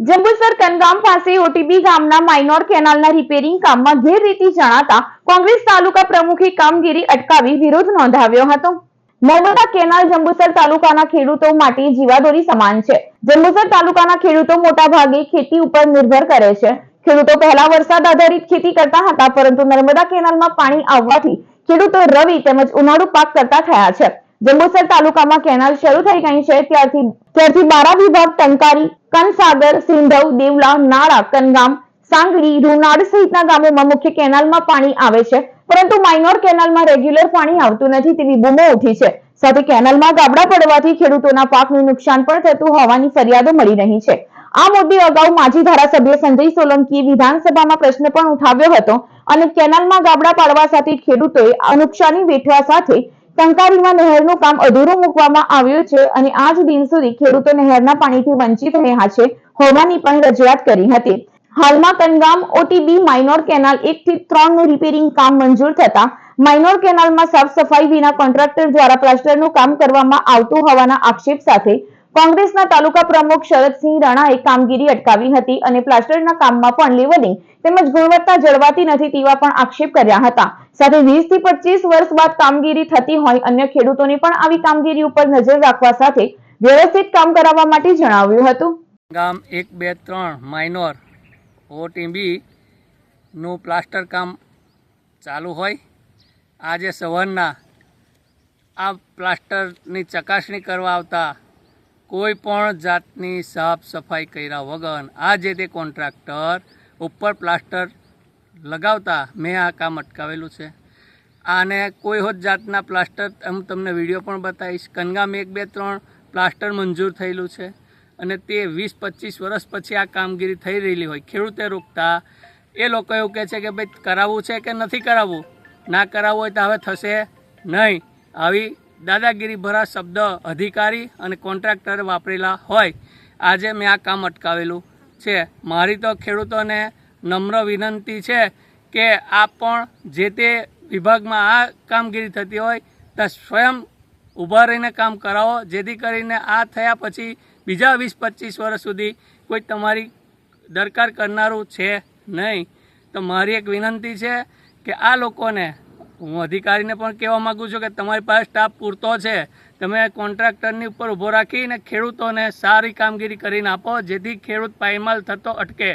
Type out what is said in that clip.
જંબુસર કનગામ પાસે ઓટીબી ગામના minor કેનાલના repairing કામમાં ગેરરીતિ જણાતા કોંગ્રેસ તાલુકા પ્રમુખે કામગીરી અટકાવી વિરોધ નોંધાવ્યો હતો. નર્મદા કેનાલ જંબુસર તાલુકાના ખેડૂતો માટે જીવાદોરી સમાન છે. જંબુસર તાલુકાના ખેડૂતો મોટા ભાગે ખેતી ઉપર નિર્ભર કરે છે. ખેડૂતો પહેલા વરસાદ આધારિત ખેતી કરતા હતા, પરંતુ નર્મદા કેનાલમાં પાણી આવવાથી ખેડૂતો રવિ તેમજ ઉનાળુ પાક કરતા થયા છે. જંબુસર તાલુકામાં કેનાલ શરૂ થઈ ગઈ છે. ત્યારથી ત્યારથી બારા વિભાગ, ટંકારી, કનસાગર, સિંધવ, દેવલા, નાળા, કનગામ સાંગડી રૂનાડ સહિતના ગામોમાં મુખ્ય કેનાલમાં પાણી આવે છે. પરંતુ માઇનોર કેનાલમાં રેગ્યુલર પાણી આવતું નથી તેવી બૂમો ઉઠી છે. સાથે કેનાલમાં ગાબડા પડવાથી ખેડૂતોના પાકનું નુકસાન પણ થતું હોવાની ફરિયાદો મળી રહી છે. આ મુદ્દે અગાઉ માજી ધારાસભ્ય સંજય સોલંકીએ વિધાનસભામાં પ્રશ્ન પણ ઉઠાવ્યો હતો અને કેનાલમાં ગાબડા પાડવા સાથે ખેડૂતોએ નુકસાની વેઠવા સાથે ટંકારીમાં નહેરનું કામ અધૂરું મૂકવામાં આવ્યું છે અને આજ દિન સુધી ખેડૂતો નહેરના પાણીથી વંચિત રહ્યા છે. હોવાની પણ રજૂઆત કરી હતી. હાલમાં કનગામ ઓટીબી માઇનોર કેનાલ એક થી ત્રણનું રિપેરિંગ કામ મંજૂર થતા માઇનોર કેનાલમાં સાફ સફાઈ વિના કોન્ટ્રાક્ટર દ્વારા પ્લાસ્ટરનું કામ કરવામાં આવતું હોવાના આક્ષેપ સાથે કોંગ્રેસના તાલુકા પ્રમુખ શરદસિંહ રાણાએ કામગીરી અટકાવી હતી અને પ્લાસ્ટરના કામમાં પણ લેવલિંગ તેમજ ગુણવત્તા જળવાતી નથી તેવા પણ આક્ષેપ કર્યા હતા. સાથે વીસથી પચીસ વર્ષ બાદ કામગીરી થતી હોય અન્ય ખેડૂતોને પણ આવી કામગીરી ઉપર નજર રાખવા સાથે વ્યવસ્થિત કામ કરાવવા માટે જણાવ્યું હતું. ગામ એક, બે, ત્રણ, માઇનોર ઓટીબી નું પ્લાસ્ટર કામ ચાલુ હોય. આજે સવારના આ પ્લાસ્ટરની ચકાસણી કરવા આવતા કોઈ પણ જાતની સાફ સફાઈ કર્યા વગર આ જે તે કોન્ટ્રાક્ટર ઉપર પ્લાસ્ટર લગાવતા મેં આ કામ અટકાવેલું છે. આને કોઈ હોત જાતના પ્લાસ્ટર હું તમને વીડિયો પણ બતાવીશ. કનગામ એક બે ત્રણ પ્લાસ્ટર મંજૂર થયેલું છે અને તે વીસ પચીસ વર્ષ પછી આ કામગીરી થઈ રહેલી હોય. ખેડૂતે રોકતા એ લોકો એવું કહે છે કે ભાઈ, કરાવવું છે કે નથી કરાવવું? ના કરાવવું હોય તો હવે થશે નહીં. આવી દાદાગીરી ભરા શબ્દ અધિકારી અને કોન્ટ્રાક્ટરે વાપરેલા હોય. આજે મેં આ કામ અટકાવેલું છે. મારી તો ખેડૂતોને નમ્ર વિનંતી છે કે આ પણ જે તે વિભાગમાં આ કામગીરી થતી હોય ત્યાં સ્વયં ઊભા રહીને કામ કરાવો. જેથી કરીને આ થયા પછી બીજા વીસ પચીસ વર્ષ સુધી કોઈ તમારી દરકાર કરનારું છે નહીં. તો મારી એક વિનંતી છે કે આ લોકોને હું અધિકારીને પણ કહેવા માગું છું કે તમારી પાસે સ્ટાફ પૂરતો છે, તમે કોન્ટ્રાક્ટરની ઉપર ઊભો રાખીને ખેડૂતોને સારી કામગીરી કરીને આપો, જેથી ખેડૂત પાયમાલ થતો અટકે.